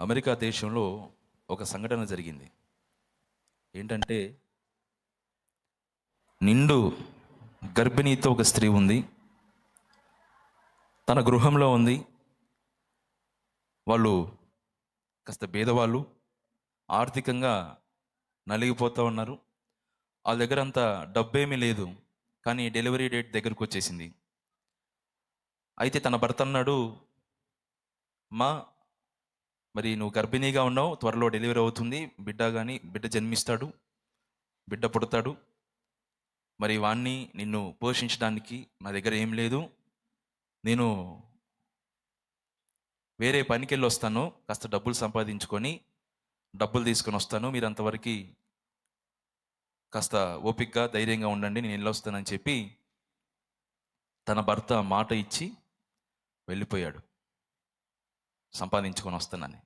America దేశంలో ఒక సంఘటన జరిగింది. ఏంటంటే నిండు గర్భిణీతో ఒక స్త్రీ ఉంది. తన గృహంలో ఉంది. వాళ్ళు కాస్త భేదవాళ్ళు ఆర్థికంగా నలిగిపోతూ ఉన్నారు. వాళ్ళ దగ్గర అంత డబ్బేమీ లేదు కానీ డెలివరీ డేట్ దగ్గరకు వచ్చేసింది. అయితే తన భర్త అన్నాడు మా మరి నువ్వు గర్భిణీగా ఉన్నావు త్వరలో డెలివరీ అవుతుంది బిడ్డ కానీ బిడ్డ జన్మిస్తాడు బిడ్డ పుడతాడు. మరి వాణ్ణి నిన్ను పోషించడానికి నా దగ్గర ఏం లేదు. నేను వేరే పనికి వెళ్ళి వస్తాను కాస్త డబ్బులు సంపాదించుకొని డబ్బులు తీసుకొని వస్తాను. మీరు అంతవరకు కాస్త ఓపికగా ధైర్యంగా ఉండండి నేను వెళ్ళొస్తానని చెప్పి తన భర్త మాట ఇచ్చి వెళ్ళిపోయాడు. సంపాదించుకొని వస్తానని.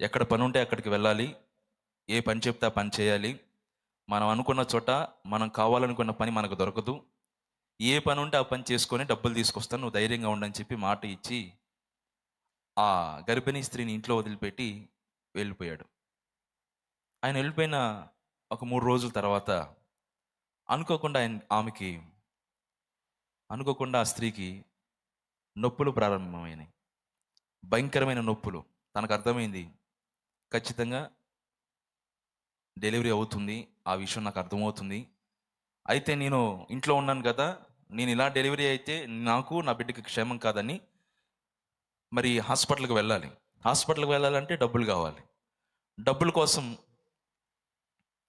ఎక్కడ పని ఉంటే అక్కడికి వెళ్ళాలి. ఏ పని చెప్తే పని చేయాలి. మనం అనుకున్న చోట మనం కావాలనుకున్న పని మనకు దొరకదు. ఏ పని ఉంటే ఆ పని చేసుకొని డబ్బులు తీసుకొస్తాను నువ్వు ధైర్యంగా ఉండని చెప్పి మాట ఇచ్చి ఆ గర్భిణీ స్త్రీని ఇంట్లో వదిలిపెట్టి వెళ్ళిపోయాడు. ఆయన వెళ్ళిపోయిన ఒక మూడు రోజుల తర్వాత అనుకోకుండా ఆయన ఆమెకి అనుకోకుండా ఆ స్త్రీకి నొప్పులు ప్రారంభమైనాయి. భయంకరమైన నొప్పులు. తనకు అర్థమైంది ఖచ్చితంగా డెలివరీ అవుతుంది. ఆ విషయం నాకు అర్థమవుతుంది. అయితే నేను ఇంట్లో ఉన్నాను కదా నేను ఇలా డెలివరీ అయితే నాకు నా బిడ్డకి క్షేమం కాదని మరి హాస్పిటల్కి వెళ్ళాలి. హాస్పిటల్కి వెళ్ళాలంటే డబ్బులు కావాలి. డబ్బుల కోసం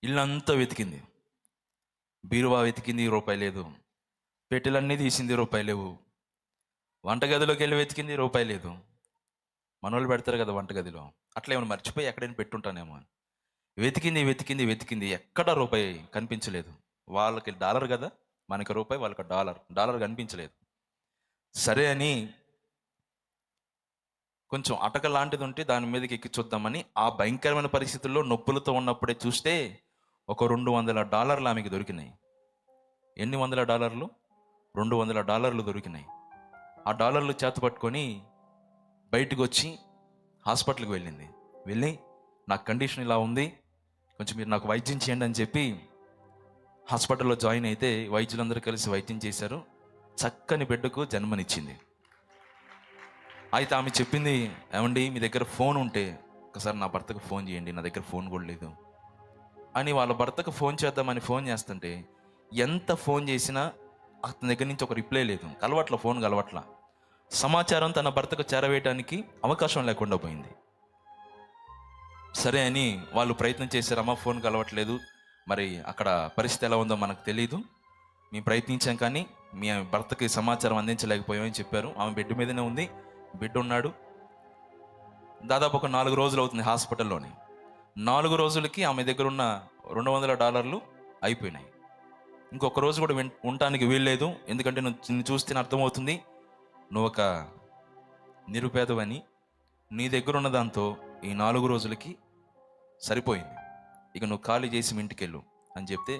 ఇల్లంతా వెతికింది. బీరువా వెతికింది రూపాయి లేదు. పెట్టెలన్నీ తీసింది రూపాయి లేవు. వంటగదిలోకి వెళ్ళి వెతికింది రూపాయి లేదు. మనోళ్ళు పెడతారు కదా వంటగదిలో. అట్లా ఏమైనా మర్చిపోయి ఎక్కడైనా పెట్టుంటానేమో అని. వెతికింది వెతికింది వెతికింది ఎక్కడ రూపాయి కనిపించలేదు. వాళ్ళకి డాలర్ కదా మనకి రూపాయి వాళ్ళకి డాలర్. డాలర్ కనిపించలేదు. సరే అని కొంచెం అటక లాంటిది ఉంటే దాని మీదకి ఎక్కి చూద్దామని ఆ భయంకరమైన పరిస్థితుల్లో నొప్పులతో ఉన్నప్పుడే చూస్తే ఒక రెండు వందల డాలర్లు ఆమెకి దొరికినాయి. ఎన్ని వందల డాలర్లు? రెండు వందల డాలర్లు దొరికినాయి. ఆ డాలర్లు చేత పట్టుకొని బయటకు వచ్చి హాస్పిటల్కి వెళ్ళింది. వెళ్ళి నా కండిషన్ ఇలా ఉంది కొంచెం మీరు నాకు వైద్యం చేయండి అని చెప్పి హాస్పిటల్లో జాయిన్ అయితే వైద్యులందరూ కలిసి వైద్యం చేశారు. చక్కని బిడ్డకు జన్మనిచ్చింది. అయితే ఆమె చెప్పింది ఏమండి మీ దగ్గర ఫోన్ ఉంటే ఒకసారి నా భర్తకు ఫోన్ చేయండి నా దగ్గర ఫోన్ కూడా లేదు. అని వాళ్ళ భర్తకు ఫోన్ చేద్దామని ఫోన్ చేస్తుంటే ఎంత ఫోన్ చేసినా అతని దగ్గర నుంచి ఒక రిప్లై లేదు. కలవట్ల ఫోన్ కలవట్ల సమాచారం తన భర్తకు చేరవేయటానికి అవకాశం లేకుండా పోయింది. సరే అని వాళ్ళు ప్రయత్నం చేశారు. అమ్మ ఫోన్ కలవట్లేదు. మరి అక్కడ పరిస్థితి ఎలా ఉందో మనకు తెలియదు మేము ప్రయత్నించాం కానీ మీ భర్తకి సమాచారం అందించలేకపోయామని చెప్పారు. ఆమె బెడ్ మీదనే ఉంది. బిడ్డ ఉన్నాడు. దాదాపు ఒక నాలుగు రోజులు అవుతుంది హాస్పిటల్లోనే. నాలుగు రోజులకి ఆమె దగ్గర ఉన్న రెండు వందల డాలర్లు అయిపోయినాయి. ఇంకొక రోజు కూడా ఉండటానికి వీల్లేదు. ఎందుకంటే నువ్వు నిన్ను చూస్తే అర్థమవుతుంది. నువ్వు ఒక నిరుపేదవని నీ దగ్గర ఉన్న దాంతో ఈ నాలుగు రోజులకి సరిపోయింది. ఇక నువ్వు ఖాళీ చేసి మీ ఇంటికి వెళ్ళు అని చెప్తే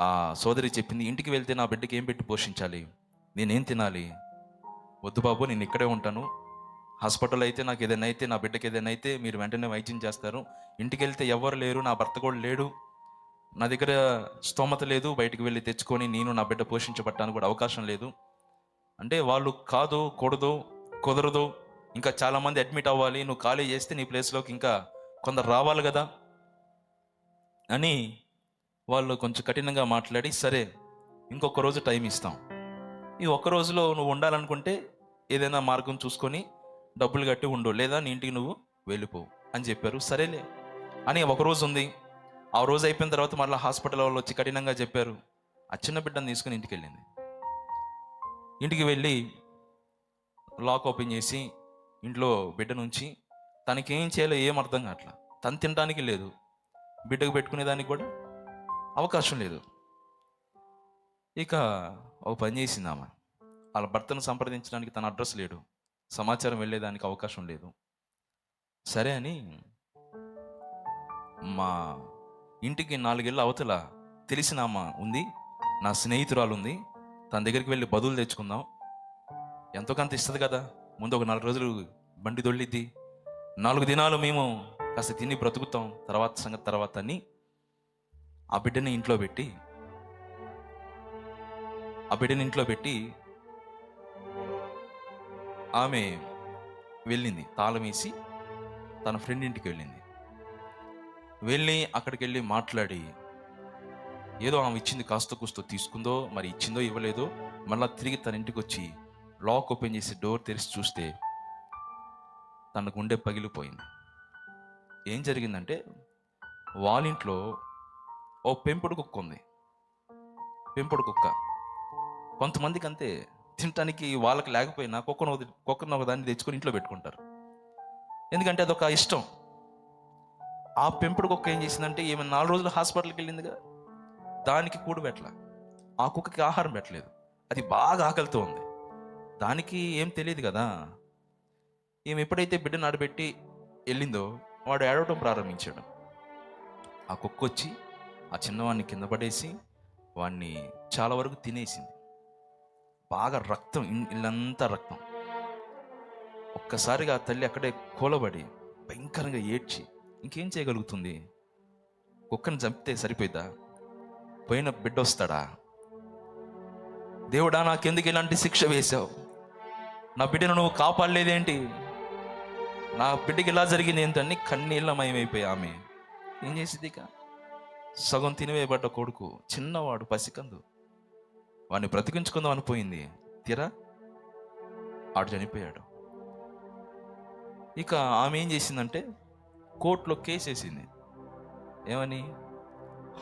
ఆ సోదరి చెప్పింది ఇంటికి వెళ్తే నా బిడ్డకి ఏం పెట్టి పోషించాలి? నేనేం తినాలి? వద్దు బాబు నేను ఇక్కడే ఉంటాను. హాస్పిటల్ అయితే నాకు ఏదైనా అయితే నా బిడ్డకి ఏదైనా అయితే మీరు వెంటనే వైద్యం చేస్తారు. ఇంటికి వెళ్తే ఎవరు లేరు నా భర్త కూడా లేడు. నా దగ్గర స్తోమత లేదు బయటికి వెళ్ళి తెచ్చుకొని నేను నా బిడ్డ పోషించబట్టడానికి కూడా అవకాశం లేదు. అంటే వాళ్ళు కాదు కూడదు కుదరదు ఇంకా చాలామంది అడ్మిట్ అవ్వాలి నువ్వు ఖాళీ చేస్తే నీ ప్లేస్లోకి ఇంకా కొందరు రావాలి కదా అని వాళ్ళు కొంచెం కఠినంగా మాట్లాడి సరే ఇంకొక రోజు టైం ఇస్తాం. ఈ ఒక్క రోజులో నువ్వు ఉండాలనుకుంటే ఏదైనా మార్గం చూసుకొని డబ్బులు కట్టి ఉండు లేదా నీ ఇంటికి నువ్వు వెళ్ళిపోవు అని చెప్పారు. సరేలే అని ఒక రోజు ఉంది. ఆ రోజు అయిపోయిన తర్వాత మళ్ళీ హాస్పిటల్ వాళ్ళు వచ్చి కఠినంగా చెప్పారు. ఆ చిన్న బిడ్డను తీసుకుని ఇంటికి వెళ్ళింది. ఇంటికి వెళ్ళి లాక్ ఓపెన్ చేసి ఇంట్లో బిడ్డ నుంచి తనకి ఏం చేయాలో ఏం అర్థం కావట్లా. తను తినడానికి లేదు. బిడ్డకు పెట్టుకునేదానికి కూడా అవకాశం లేదు. ఇక ఒక పని చేసింది ఆమె. వాళ్ళ భర్తను సంప్రదించడానికి తన అడ్రస్ లేడు. సమాచారం వెళ్ళేదానికి అవకాశం లేదు. సరే అని మా ఇంటికి నాలుగేళ్ళ అవతల తెలిసిన అమ్మ ఉంది. నా స్నేహితురాలు ఉంది. తన దగ్గరికి వెళ్ళి బదులు తెచ్చుకుందాం. ఎంతో కొంత ఇస్తుంది కదా. ముందు ఒక నాలుగు రోజులు బండి దొల్లిద్ది. నాలుగు దినాలు మేము కాస్త తిని బ్రతుకుతాం. తర్వాత సంగతి తర్వాత అని ఆ బిడ్డని ఇంట్లో పెట్టి ఆ బిడ్డని ఇంట్లో పెట్టి ఆమె వెళ్ళింది. తాళం వేసి తన ఫ్రెండ్ ఇంటికి వెళ్ళింది. వెళ్ళి అక్కడికి వెళ్ళి మాట్లాడి ఏదో ఆమె ఇచ్చింది కాస్త కూస్తో తీసుకుందో మరి ఇచ్చిందో ఇవ్వలేదో మళ్ళీ తిరిగి తన ఇంటికి వచ్చి లాక్ ఓపెన్ చేసి డోర్ తెరిచి చూస్తే తన గుండె పగిలిపోయింది. ఏం జరిగిందంటే వాళ్ళింట్లో ఓ పెంపుడు కుక్క ఉంది. పెంపుడు కుక్క. కొంతమందికి అంతే తినటానికి వాళ్ళకి లేకపోయినా కుక్కను కుక్కను ఒక దాన్ని తెచ్చుకొని ఇంట్లో పెట్టుకుంటారు. ఎందుకంటే అదొక ఇష్టం. ఆ పెంపుడు కుక్క ఏం చేసిందంటే ఈమె నాలుగు రోజులు హాస్పిటల్కి వెళ్ళిందిగా. దానికి కూడు పెట్టల. ఆ కుక్కకి ఆహారం పెట్టలేదు. అది బాగా ఆకలితో ఉంది. దానికి ఏం తెలియదు కదా. ఈమె ఎప్పుడైతే బిడ్డను ఆడబెట్టి వెళ్ళిందో వాడు ఏడవటం ప్రారంభించాడు. ఆ కుక్క వచ్చి ఆ చిన్నవాడిని కింద పడేసి వాడిని చాలా వరకు తినేసింది. బాగా రక్తం ఇన్- ఇల్లంతా రక్తం. ఒక్కసారిగా ఆ తల్లి అక్కడే కూలబడి భయంకరంగా ఏడ్చి ఇంకేం చేయగలుగుతుంది? కుక్కను చంపితే సరిపోయిద్దా? పోయిన బిడ్డ వస్తాడా దేవుడా నాకెందుకు ఇలాంటి శిక్ష వేశావు? నా బిడ్డను నువ్వు కాపాడలేదేంటి? నా బిడ్డకి ఇలా జరిగింది ఏంటని కన్నీళ్ళమయమైపోయి ఆమె. ఏం చేసింది ఇక? సగం తినివేయబడ్డ కొడుకు చిన్నవాడు పసికందు. వాడిని బ్రతికించుకుందాం అనిపోయింది తీరా? ఆడు చనిపోయాడు. ఇక ఆమె ఏం చేసిందంటే కోర్టులో కేసు వేసింది ఏమని?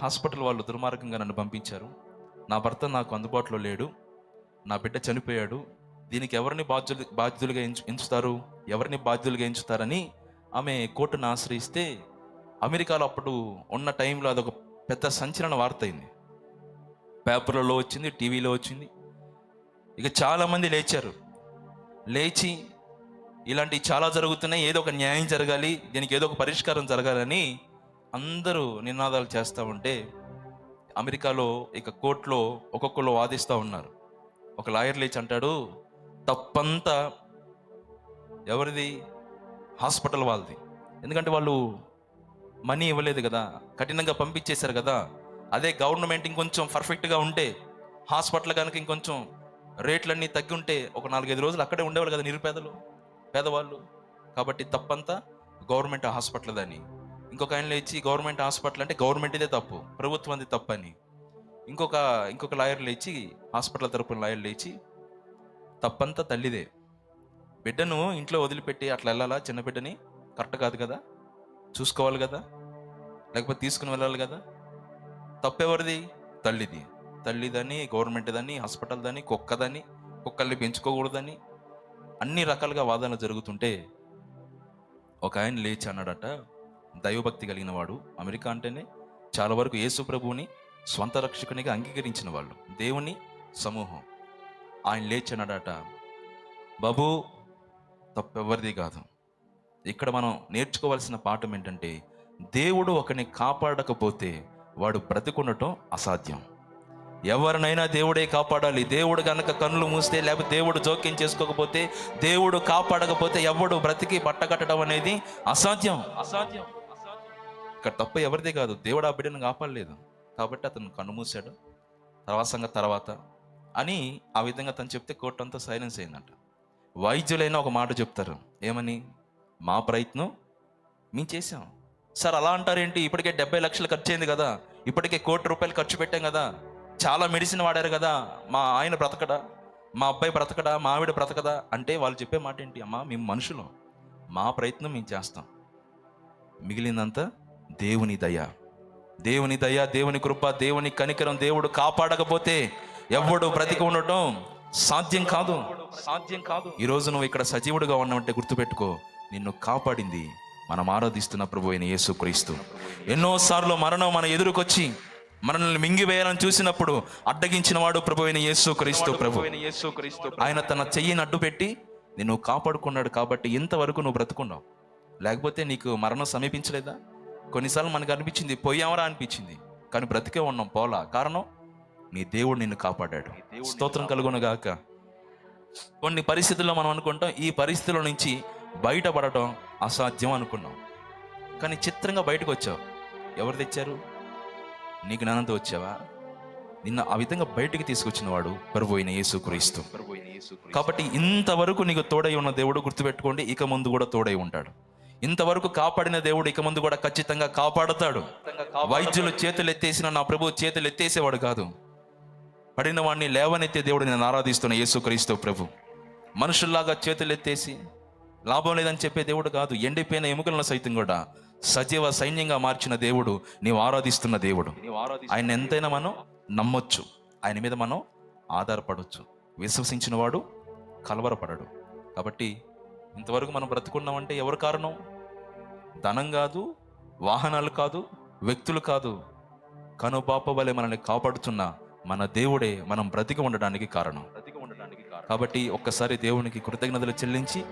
హాస్పిటల్ వాళ్ళు దుర్మార్గంగా నన్ను పంపించారు. నా భర్త నాకు అందుబాటులో లేడు. నా బిడ్డ చనిపోయాడు. దీనికి ఎవరిని బాధ్యులు బాధ్యులుగా ఎంచు ఎంచుతారు? ఎవరిని బాధ్యులుగా ఎంచుతారని ఆమె కోర్టును ఆశ్రయిస్తే అమెరికాలో అప్పుడు ఉన్న టైంలో అదొక పెద్ద సంచలన వార్త అయింది. పేపర్లలో వచ్చింది టీవీలో వచ్చింది. ఇక చాలామంది లేచారు. లేచి ఇలాంటివి చాలా జరుగుతున్నాయి. ఏదో ఒక న్యాయం జరగాలి దీనికి ఏదో ఒక పరిష్కారం జరగాలని అందరూ నినాదాలు చేస్తూ ఉంటే అమెరికాలో ఇక కోర్టులో ఒక్కొక్కరు వాదిస్తూ ఉన్నారు. ఒక లాయర్ లేచి అంటాడు తప్పంతా ఎవరిది? హాస్పిటల్ వాళ్ళది. ఎందుకంటే వాళ్ళు మనీ ఇవ్వలేదు కదా కఠినంగా పంపించేశారు కదా అదే గవర్నమెంట్ ఇంకొంచెం పర్ఫెక్ట్గా ఉంటే హాస్పిటల్ కనుక ఇంకొంచెం రేట్లన్నీ తగ్గి ఉంటే ఒక నాలుగైదు రోజులు అక్కడే ఉండేవాళ్ళు కదా నిరుపేదలు పేదవాళ్ళు. కాబట్టి తప్పంతా గవర్నమెంట్ హాస్పిటల్ దాన్ని ఇంకొక ఆయన లేచి గవర్నమెంట్ హాస్పిటల్ అంటే గవర్నమెంట్దే తప్పు ప్రభుత్వంది తప్పని. ఇంకొక ఇంకొక లాయర్ లేచి హాస్పిటల్ తరపున లాయర్ లేచి తప్పంతా తల్లిదే. బిడ్డను ఇంట్లో వదిలిపెట్టి అట్లా వెళ్ళాలా చిన్న బిడ్డని? కరెక్ట్ కాదు కదా? చూసుకోవాలి కదా? లేకపోతే తీసుకుని వెళ్ళాలి కదా? తప్పెవరిది? తల్లిది. తల్లిదని గవర్నమెంట్ హాస్పిటల్దని హాస్పిటల్ కుక్కదని కుక్కల్ని పెంచుకోకూడదని అన్ని రకాలుగా వాదనలు జరుగుతుంటే ఒక ఆయన లేచి అన్నాడట దైవభక్తి కలిగిన వాడు అమెరికా అంటేనే చాలా వరకు యేసు ప్రభువుని స్వంత రక్షకునిగా అంగీకరించిన వాళ్ళు. దేవుని సమూహం. ఆయన లేచి బాబు తప్పెవరిది కాదు. ఇక్కడ మనం నేర్చుకోవాల్సిన పాఠం ఏంటంటే దేవుడు ఒకరిని కాపాడకపోతే వాడు బ్రతికుండటం అసాధ్యం. ఎవరినైనా దేవుడే కాపాడాలి. దేవుడు గనక కన్నులు మూస్తే లేకపోతే దేవుడు జోక్యం చేసుకోకపోతే దేవుడు కాపాడకపోతే ఎవడు బ్రతికి బట్టకట్టడం అనేది అసాధ్యం అసాధ్యం. ఇక్కడ తప్ప ఎవరిదే కాదు. దేవుడు ఆ బిడ్డను కాపాడలేదు. కాబట్టి అతను కన్నుమూశాడు. తర్వాత సంగతి తర్వాత అని ఆ విధంగా తను చెప్తే కోర్టు అంతా సైలెన్స్ అయిందంట. వైద్యులైనా ఒక మాట చెప్తారు. ఏమని? మా ప్రయత్నం మేము చేసాం సార్ అలా అంటారేంటి? ఇప్పటికే డెబ్బై లక్షలు ఖర్చు అయింది కదా. ఇప్పటికే కోటి రూపాయలు ఖర్చు పెట్టాం కదా. చాలా మెడిసిన్ వాడారు కదా. మా ఆయన బ్రతకడా? మా అబ్బాయి బ్రతకడా? మా ఆవిడ బ్రతకదా? అంటే వాళ్ళు చెప్పే మాట ఏంటి? అమ్మా మేము మనుషులు. మా ప్రయత్నం మేము చేస్తాం. మిగిలిందంతా దేవుని దయ. దేవుని దయ దేవుని కృప దేవుని కనికరం దేవుడు కాపాడకపోతే ఎవడు బ్రతికి ఉండటం సాధ్యం కాదు. సాధ్యం కాదు ఈ రోజు నువ్వు ఇక్కడ సజీవుడుగా ఉన్నావంటే గుర్తుపెట్టుకో నిన్ను కాపాడింది మనం ఆరాధిస్తున్న ప్రభు అయిన యేసుక్రీస్తు ఎన్నోసార్లు మరణం మన ఎదురుకొచ్చి మనల్ని మింగివేయాలని చూసినప్పుడు అడ్డగించిన వాడు ప్రభు అయిన యేసుక్రీస్తు ప్రభు. ఆయన తన చెయ్యిని అడ్డు పెట్టి నిన్ను కాపాడుకున్నాడు కాబట్టి ఇంతవరకు నువ్వు బ్రతుకున్నావు. లేకపోతే నీకు మరణం సమీపించలేదా? కొన్నిసార్లు మనకు అనిపించింది పోయామరా అనిపించింది. కానీ బ్రతికే ఉన్నాం పోలా. కారణం? నీ దేవుడు నిన్ను కాపాడాడు. స్తోత్రం కలుగును గాక కొన్ని పరిస్థితుల్లో మనం అనుకుంటాం ఈ పరిస్థితుల నుంచి బయటపడటం అసాధ్యం అనుకున్నాం. కానీ చిత్రంగా బయటకు వచ్చావు ఎవరు తెచ్చారు? నీ జ్ఞానంతో వచ్చావా? నిన్న ఆ విధంగా బయటికి తీసుకొచ్చిన వాడు యేసు క్రీస్తు. కాబట్టి ఇంతవరకు నీకు తోడై ఉన్న దేవుడు గుర్తుపెట్టుకోండి ఇక ముందు కూడా తోడై ఉంటాడు. ఇంతవరకు కాపాడిన దేవుడు ఇక ముందు కూడా ఖచ్చితంగా కాపాడతాడు. వైద్యులు చేతులు ఎత్తేసిన నా ప్రభు చేతులు ఎత్తేసేవాడు కాదు. పడిన వాడిని లేవనెత్తే దేవుడు నేను ఆరాధిస్తున్న యేసుక్రీస్తు ప్రభు. మనుషుల్లాగా చేతులు ఎత్తేసి లాభం లేదని చెప్పే దేవుడు కాదు. ఎండిపోయిన ఎముకలను సైతం కూడా సజీవ సైన్యంగా మార్చిన దేవుడు నీవు ఆరాధిస్తున్న దేవుడు. ఆయన ఎంతైనా మనం నమ్మొచ్చు. ఆయన మీద మనం ఆధారపడవచ్చు విశ్వసించిన వాడు కలవరపడడు. కాబట్టి ఇంతవరకు మనం బ్రతుకున్నామంటే ఎవరు కారణం? ధనం కాదు వాహనాలు కాదు వ్యక్తులు కాదు. కనుపాప వలె మనల్ని కాపాడుతున్న మన దేవుడే మనం బ్రతికి ఉండడానికి కారణం. కాబట్టి ఒక్కసారి దేవునికి కృతజ్ఞతలు చెల్లించి